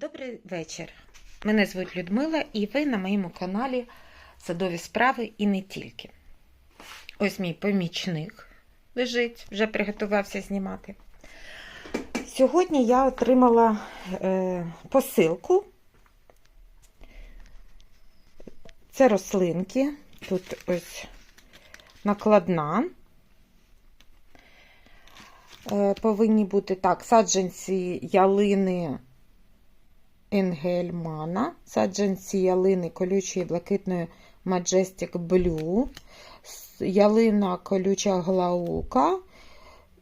Добрий вечір. Мене звуть Людмила, і ви на моєму каналі Садові справи і не тільки. Ось мій помічник лежить, вже приготувався знімати. Сьогодні я отримала е, посилку. Це рослинки. Тут ось накладна. Е, повинні бути так, саджанці ялини Енгельмана, саджанці ялини колючої блакитної Majestic Blue, ялина колюча глаука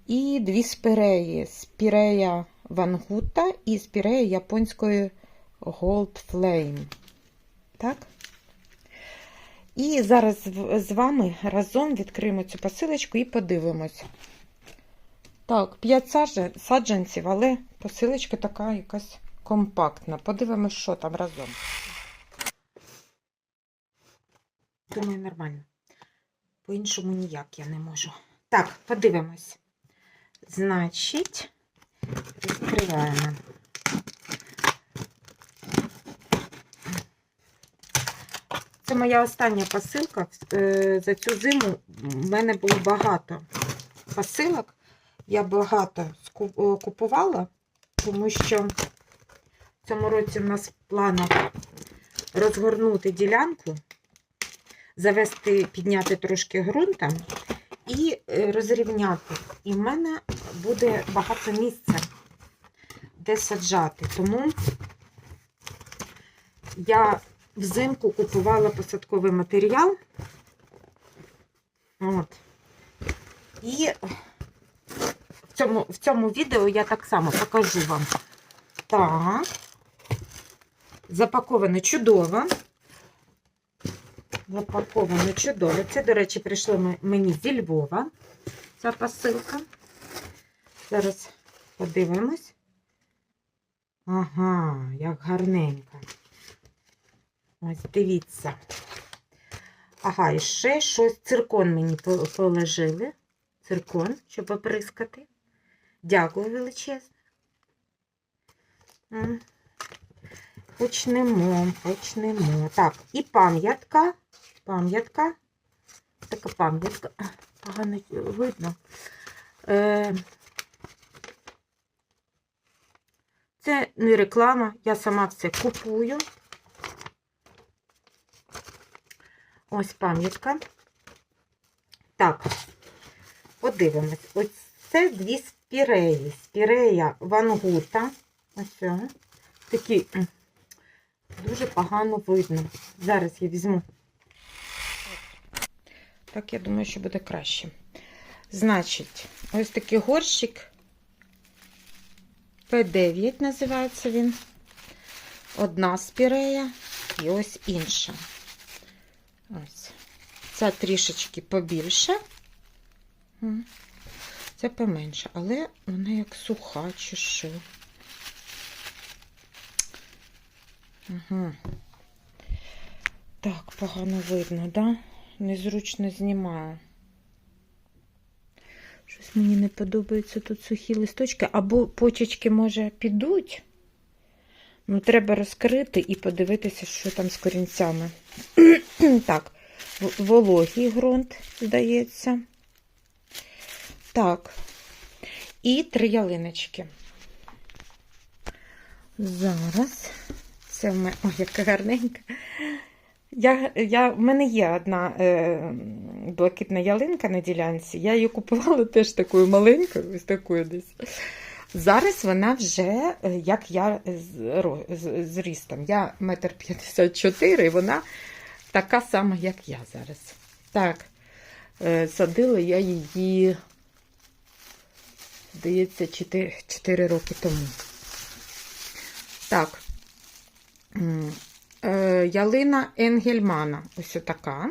і дві спіреї. Спірея Вангута і спірея японської Gold Flame. Так? І зараз з вами разом відкриємо цю посилочку і подивимось. Так, 5 саджанців, але посилочка така якась компактна. Подивимось, що там разом. Думаю, нормально. По-іншому ніяк я не можу. Так, подивимось. Значить, відкриваємо. Це моя остання посилка. Е, За цю зиму в мене було багато посилок. Я багато е, купувала, тому що в цьому році в нас в планах розгорнути ділянку, завести, підняти трошки ґрунта і е, розрівняти. І в мене буде багато місця, де саджати. Тому я взимку купувала посадковий матеріал. От. І в цьому, в цьому відео я так само покажу вам. Так. Запаковано чудово. Запаковано чудово. Це, до речі, прийшло мені зі Львова. Ця посилка. Зараз подивимось. Ага, як гарненько. Ось дивіться. Ага, і ще щось циркон мені положили. Циркон, щоб оприскати. Дякую величезне. Почнемо, почнемо. Так, і пам'ятка. Пам'ятка. Така пам'ятка. Погано видно. Е, Це не реклама, я сама все купую. Ось пам'ятка. Так, подивимось. Ось це дві спіреї. Спірея вангута. Ось. Такі дуже погано видно. Зараз я візьму. Так, я думаю, що буде краще. Значить, ось такий горщик. П9 називається він. Одна спірея і ось інша. Ось. Ця трішечки побільше. Це поменше, але вона як суха чи що. Угу. Так, погано видно, да? Незручно знімаю. Щось мені не подобається тут сухі листочки, або почечки, може, підуть. Ну, треба розкрити і подивитися, що там з корінцями. так, вологий ґрунт, здається. Так. І три ялиночки. Зараз. Це в мене. Ой, яка гарненька. Я, я, в мене є одна е, блакитна ялинка на ділянці. Я її купувала теж такою маленькою, ось такою десь. Зараз вона вже, е, як я з, рістом. Я метр п'ятдесят чотири, і вона така сама, як я зараз. Так, е, садила я її, здається, 4, 4 роки тому. Так. Е, Ялина Енгельмана. Ось така.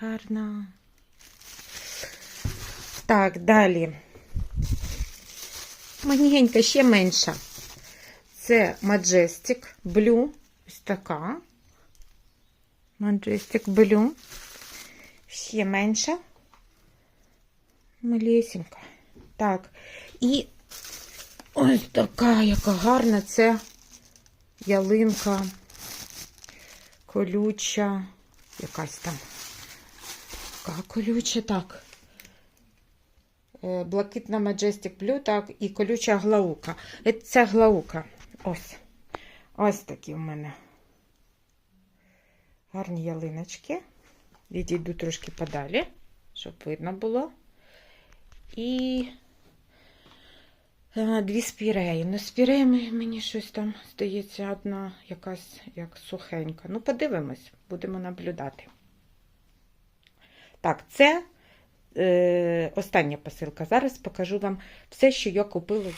Гарна. Так, далі. Маленька, ще менша. Це Majestic Blue. Ось така. Majestic Blue. Ще менша. Малесенька. Так. І Ось така, яка гарна. Це ялинка колюча. Якась там. Така колюча, так. Е, Блакитна Majestic Blue, так, і колюча глаука. Це глаука. Ось. Ось такі в мене. Гарні ялиночки. Відійду трошки подалі, щоб видно було. І дві спіреї. Ну, спіреї мені щось там здається, одна якась як сухенька. Ну, подивимось, будемо наблюдати. Так, це е, остання посилка. Зараз покажу вам все, що я купила.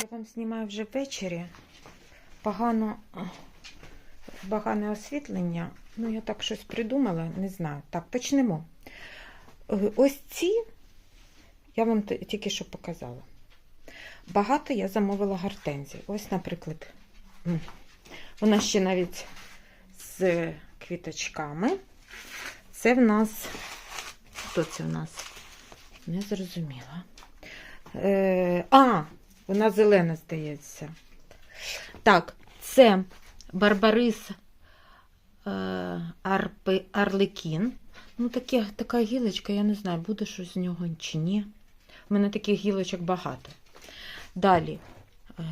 Я вам знімаю вже ввечері. Погано, погане освітлення. Ну, я так щось придумала, не знаю. Так, почнемо. Е, Ось ці я вам тільки що показала. Багато я замовила гортензій. Ось, наприклад, вона ще навіть з квіточками. Це в нас. Хто це в нас? Не зрозуміла. Е, а, вона зелена, здається. Так, це Барбарис е, Арпи, Арлекін. Ну, таке, така гілочка, я не знаю, буде щось з нього чи ні. У мене таких гілочок багато. Далі. е,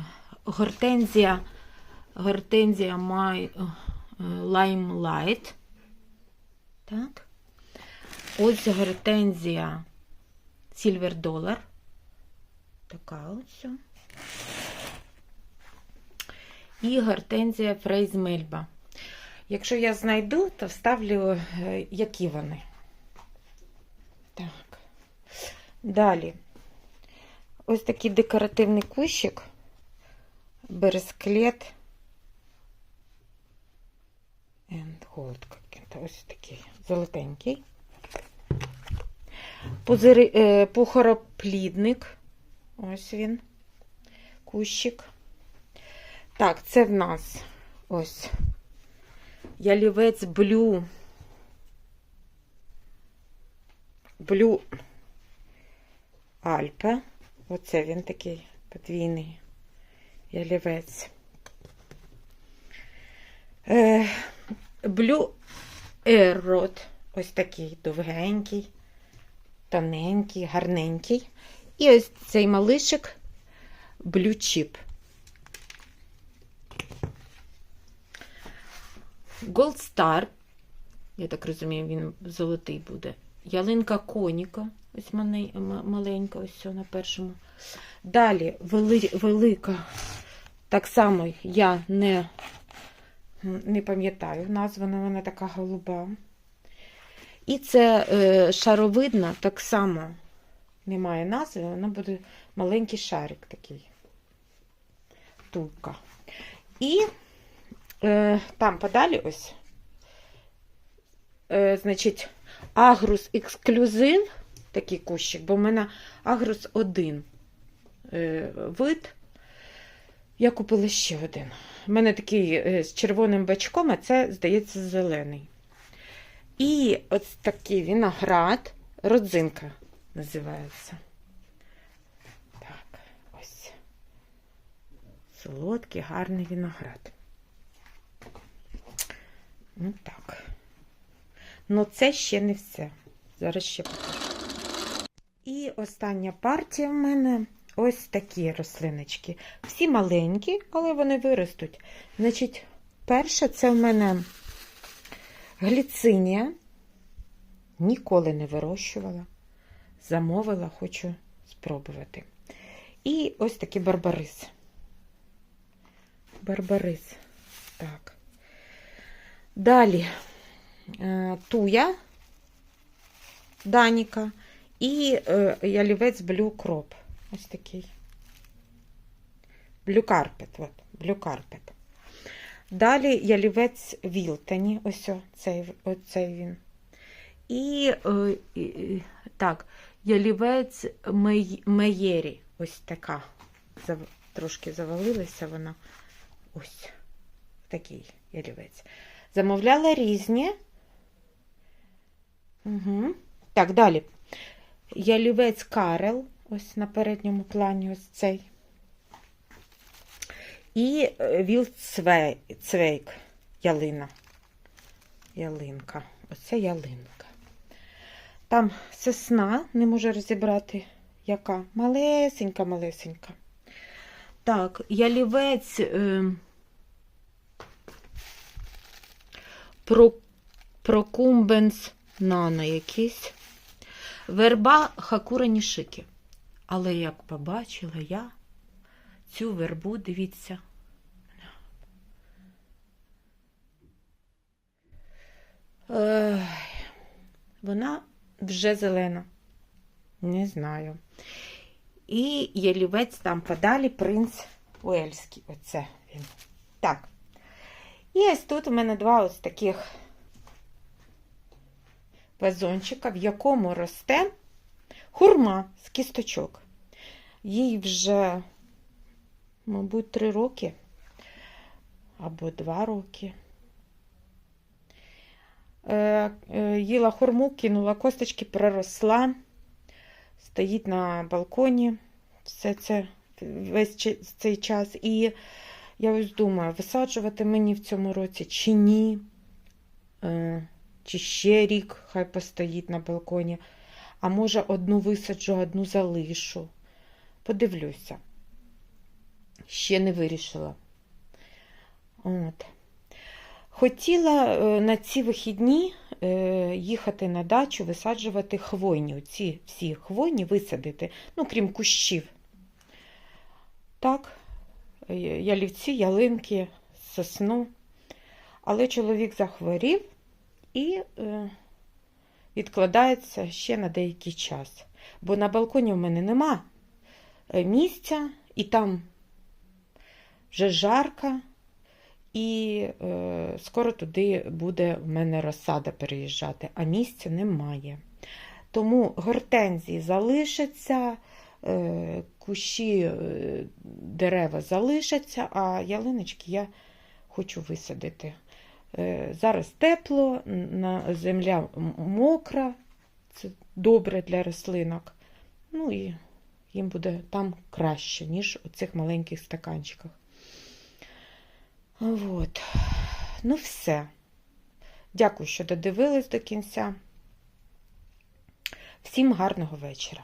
Гортензія. Гортензія май, Limelight. Так. Ось гортензія Silver Dollar. Така ось. І гортензія Фрейз Мельба. Якщо я знайду, то вставлю, е, які вони. Так. Далі. Ось такий декоративний кущик. Бересклет. And gold. какий-то. Ось такий золотенький. Пузири, е, пухороплідник. Ось він. Кущик. Так, це в нас ось ялівець блю. Блю Альпа. Оце він такий подвійний ялівець. Е, Блю Еррот. Ось такий довгенький, тоненький, гарненький. І ось цей малишик Блю Чіп. Gold Star. Я так розумію, він золотий буде. Ялинка коніка. Ось маленька, ось ця на першому. Далі вели, велика. Так само я не, не пам'ятаю. Названа вона така голуба. І це е, шаровидна, так само немає назви, вона буде маленький шарик такий. Тулка. І е, там подалі ось. Е, значить, Агрус ексклюзив, такий кущик, бо в мене Агрус один е, вид. Я купила ще один. У мене такий е, з червоним бачком, а це, здається, зелений. І ось такий виноград, родзинка називається. Так, ось. Солодкий, гарний виноград. Ну так. Ну, це ще не все. Зараз ще покажу. Остання партія в мене ось такі рослиночки. Всі маленькі, але вони виростуть. Значить, перша це в мене гліцинія. Ніколи не вирощувала. Замовила, хочу спробувати. І ось такий барбарис. Барбарис. Так. Далі е, туя Даніка і е, ялівець Blue Crop. Ось такий. Blue Carpet. От, Blue Carpet. Далі ялівець Вілтані. Ось цей, оцей він. І, е, і, так, ялівець Меєрі. Ось така. Зав, трошки завалилася вона. Ось такий ялівець. Замовляла різні. Угу. Так, далі. Ялівець Карел. Ось на передньому плані ось цей. І е, вілцвейк, ялина. Ялинка. Оце ялинка. Там сосна, не можу розібрати, яка. Малесенька, малесенька. Так, ялівець е, про, прокумбенс нано якийсь. Верба Хакура Нішики. Але як побачила я цю вербу, дивіться. Ой, вона вже зелена. Не знаю. І ялівець там подалі принц Уельський. Оце він. Так. І ось тут у мене два ось таких вазончика, в якому росте хурма з кісточок. Їй вже, мабуть, три роки або два роки. Е, е, Їла хурму, кинула косточки, проросла, стоїть на балконі все це весь цей час. І я ось думаю, висаджувати мені в цьому році чи ні. Чи ще рік хай постоїть на балконі. А може, одну висаджу, одну залишу. Подивлюся. Ще не вирішила. От. Хотіла е, на ці вихідні е, їхати на дачу, висаджувати хвойні. Ці всі хвойні висадити, ну, крім кущів. Так, ялівці, ялинки, сосну. Але чоловік захворів і е, відкладається ще на деякий час. Бо на балконі в мене нема е, місця, і там вже жарко, і е, скоро туди буде в мене розсада переїжджати, а місця немає. Тому гортензії залишаться, е, кущі е, дерева залишаться, а ялиночки я хочу висадити. Е, Зараз тепло, земля мокра, це добре для рослинок. Ну і їм буде там краще, ніж у цих маленьких стаканчиках. От. Ну, все. Дякую, що додивились до кінця. Всім гарного вечора.